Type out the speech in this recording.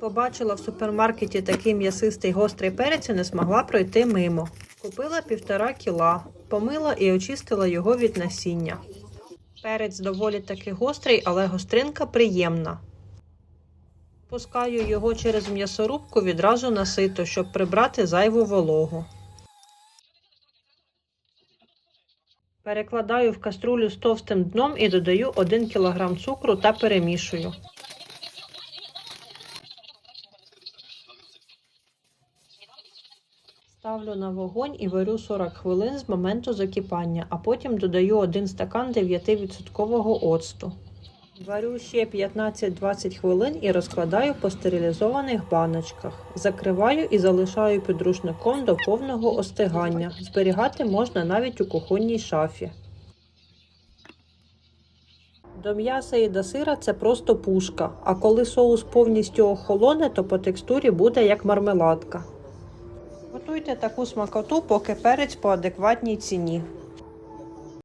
Побачила в супермаркеті такий м'ясистий гострий перець і не змогла пройти мимо. Купила півтора кіла, помила і очистила його від насіння. Перець доволі таки гострий, але гостринка приємна. Пускаю його через м'ясорубку відразу на сито, щоб прибрати зайву вологу. Перекладаю в каструлю з товстим дном і додаю 1 кг цукру та перемішую. Ставлю на вогонь і варю 40 хвилин з моменту закипання, а потім додаю 1 стакан 9% оцту. Варю ще 15-20 хвилин і розкладаю по стерилізованих баночках. Закриваю і залишаю під рушником до повного остигання. Зберігати можна навіть у кухонній шафі. До м'яса і до сира це просто пушка, а коли соус повністю охолоне, то по текстурі буде як мармеладка. Готуйте таку смакоту, поки перець по адекватній ціні.